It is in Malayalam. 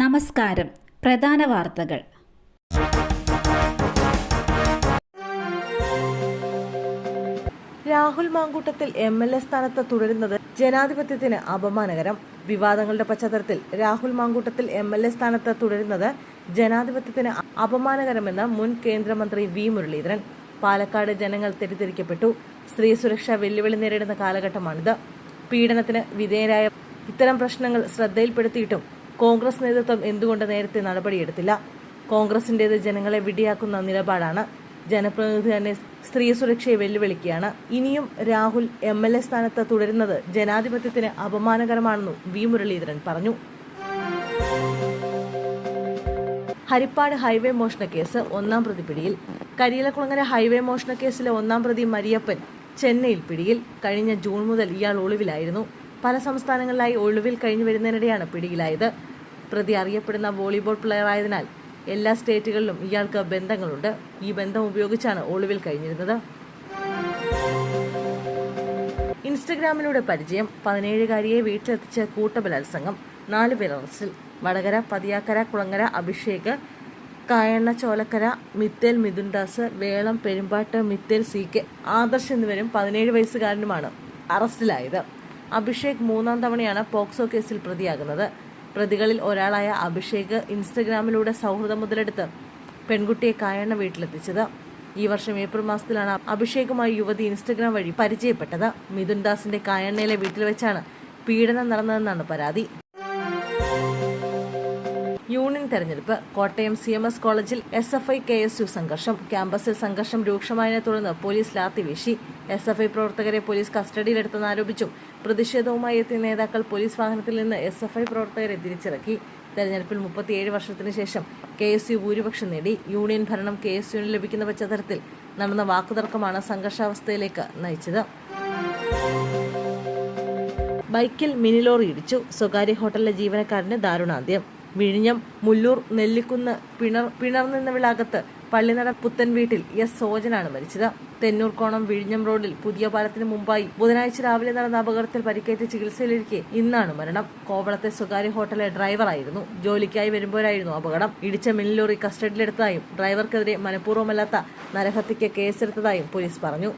നമസ്കാരം. പ്രധാന വാർത്തകൾ. Rahul Mamkootathil M L A സ്ഥാനത്ത് തുടരുന്നത് ജനാധിപത്യത്തിന് അപമാനകരം. വിവാദങ്ങളുടെ പശ്ചാത്തലത്തിൽ Rahul Mamkootathil M L A സ്ഥാനത്ത് തുടരുന്നത് ജനാധിപത്യത്തിന് അപമാനകരമെന്ന് മുൻ കേന്ദ്രമന്ത്രി വി മുരളീധരൻ. പാലക്കാട് ജനങ്ങൾ തെറ്റിദ്ധരിക്കപ്പെട്ടു. സ്ത്രീ സുരക്ഷ വെല്ലുവിളി നേരിടുന്ന കാലഘട്ടമാണിത്. പീഡനത്തിന് വിധേയരായ ഇത്തരം പ്രശ്നങ്ങൾ ശ്രദ്ധയിൽപ്പെടുത്തിയിട്ടും കോൺഗ്രസ് നേതൃത്വം എന്തുകൊണ്ട് നേരത്തെ നടപടിയെടുത്തില്ല? കോൺഗ്രസിന്റേത് ജനങ്ങളെ വിടിയാക്കുന്ന നിലപാടാണ്. ജനപ്രതിനിധി തന്നെ സ്ത്രീ സുരക്ഷയെ വെല്ലുവിളിക്കുകയാണ്. ഇനിയും രാഹുൽ എം എൽ എ സ്ഥാനത്ത് തുടരുന്നത് ജനാധിപത്യത്തിന് അപമാനകരമാണെന്നും വി മുരളീധരൻ പറഞ്ഞു. ഹരിപ്പാട് ഹൈവേ മോഷണ കേസ് ഒന്നാം പ്രതി പിടിയിൽ. കരിയിലക്കുളങ്ങര ഹൈവേ മോഷണ കേസിലെ ഒന്നാം പ്രതി മരിയപ്പൻ ചെന്നൈയിൽ പിടിയിൽ. കഴിഞ്ഞ ജൂൺ മുതൽ ഇയാൾ ഒളിവിലായിരുന്നു. പല സംസ്ഥാനങ്ങളിലായി ഒളിവിൽ കഴിഞ്ഞു വരുന്നതിനിടെയാണ് പിടിയിലായത്. പ്രതി അറിയപ്പെടുന്ന വോളിബോൾ പ്ലെയർ ആയതിനാൽ എല്ലാ സ്റ്റേറ്റുകളിലും ഇയാൾക്ക് ബന്ധങ്ങളുണ്ട്. ഈ ബന്ധം ഉപയോഗിച്ചാണ് ഒളിവിൽ കഴിഞ്ഞിരുന്നത്. ഇൻസ്റ്റഗ്രാമിലൂടെ പരിചയം പതിനേഴുകാരിയെ വീട്ടിലെത്തിച്ച കൂട്ടബലാത്സംഗം നാല് പേർ അറസ്റ്റിൽ. വടകര പതിയാക്കര കുളങ്ങര അഭിഷേക് കായണ്ണ ചോലക്കര മിത്തേൽ മിഥുൻദാസ് വേളം പെരുമ്പാട്ട് മിത്തേൽ സി കെ ആദർശ് എന്നിവരും പതിനേഴ് വയസ്സുകാരനുമാണ് അറസ്റ്റിലായത്. അഭിഷേക് മൂന്നാം തവണയാണ് പോക്സോ കേസിൽ പ്രതിയാകുന്നത്. പ്രതികളിൽ ഒരാളായ അഭിഷേക് ഇൻസ്റ്റഗ്രാമിലൂടെ സൗഹൃദം മുതലെടുത്ത് പെൺകുട്ടിയെ കായണ്ണ വീട്ടിലെത്തിച്ചത്. ഈ വർഷം ഏപ്രിൽ മാസത്തിലാണ് അഭിഷേകുമായി യുവതി ഇൻസ്റ്റഗ്രാം വഴി പരിചയപ്പെട്ടത്. മിഥുൻ ദാസിന്റെ കായണ്ണയിലെ വീട്ടിൽ വെച്ചാണ് പീഡനം നടന്നതെന്നാണ് പരാതി. യൂണിയൻ തെരഞ്ഞെടുപ്പ് കോട്ടയം സി എം എസ് കോളേജിൽ S F I K S U സംഘർഷം ക്യാമ്പസിൽ സംഘർഷം രൂക്ഷമായതിനെ തുടർന്ന് പോലീസ് ലാത്തി വീശി. എസ് എഫ് ഐ പ്രവർത്തകരെ പോലീസ് കസ്റ്റഡിയിലെടുത്തെന്ന് ആരോപിച്ചും പ്രതിഷേധവുമായി എത്തിയ നേതാക്കൾ പോലീസ് വാഹനത്തിൽ നിന്ന് എസ് എഫ് ഐ പ്രവർത്തകരെ തിരിച്ചിറക്കി. തെരഞ്ഞെടുപ്പിൽ മുപ്പത്തിയേഴ് വർഷത്തിന് ശേഷം കെ എസ് യു ഭൂരിപക്ഷം നേടി. യൂണിയൻ ഭരണം കെ എസ് യുവിന് ലഭിക്കുന്ന പശ്ചാത്തലത്തിൽ നടന്ന വാക്കുതർക്കമാണ് സംഘർഷാവസ്ഥയിലേക്ക് നയിച്ചത്. ബൈക്കിൽ മിനിലോറി ഇടിച്ചു. സ്വകാര്യ ഹോട്ടലിലെ ജീവനക്കാരന് ദാരുണാന്ത്യം. വിഴിഞ്ഞം മുല്ലൂർ നെല്ലിക്കുന്ന് പിണർ പിണർനിന്ന വിളാകത്ത് പള്ളിനട പുത്തൻ വീട്ടിൽ എസ്. സോജനാണ് മരിച്ചത്. തെന്നൂർക്കോണം വിഴിഞ്ഞം റോഡിൽ പുതിയ പാലത്തിന് മുമ്പായി ബുധനാഴ്ച രാവിലെ നടന്ന അപകടത്തിൽ പരിക്കേറ്റ് ചികിത്സയിലിരിക്കെ ഇന്നാണ് മരണം. കോവളത്തെ സ്വകാര്യ ഹോട്ടലിലെ ഡ്രൈവറായിരുന്നു. ജോലിക്കായി വരുമ്പോഴായിരുന്നു അപകടം. ഇടിച്ച മിനി ലോറി കസ്റ്റഡിയിലെടുത്തതായും ഡ്രൈവർക്കെതിരെ മനഃപൂർവമല്ലാത്ത നരഹത്യയ്ക്ക് കേസെടുത്തതായും പോലീസ് പറഞ്ഞു.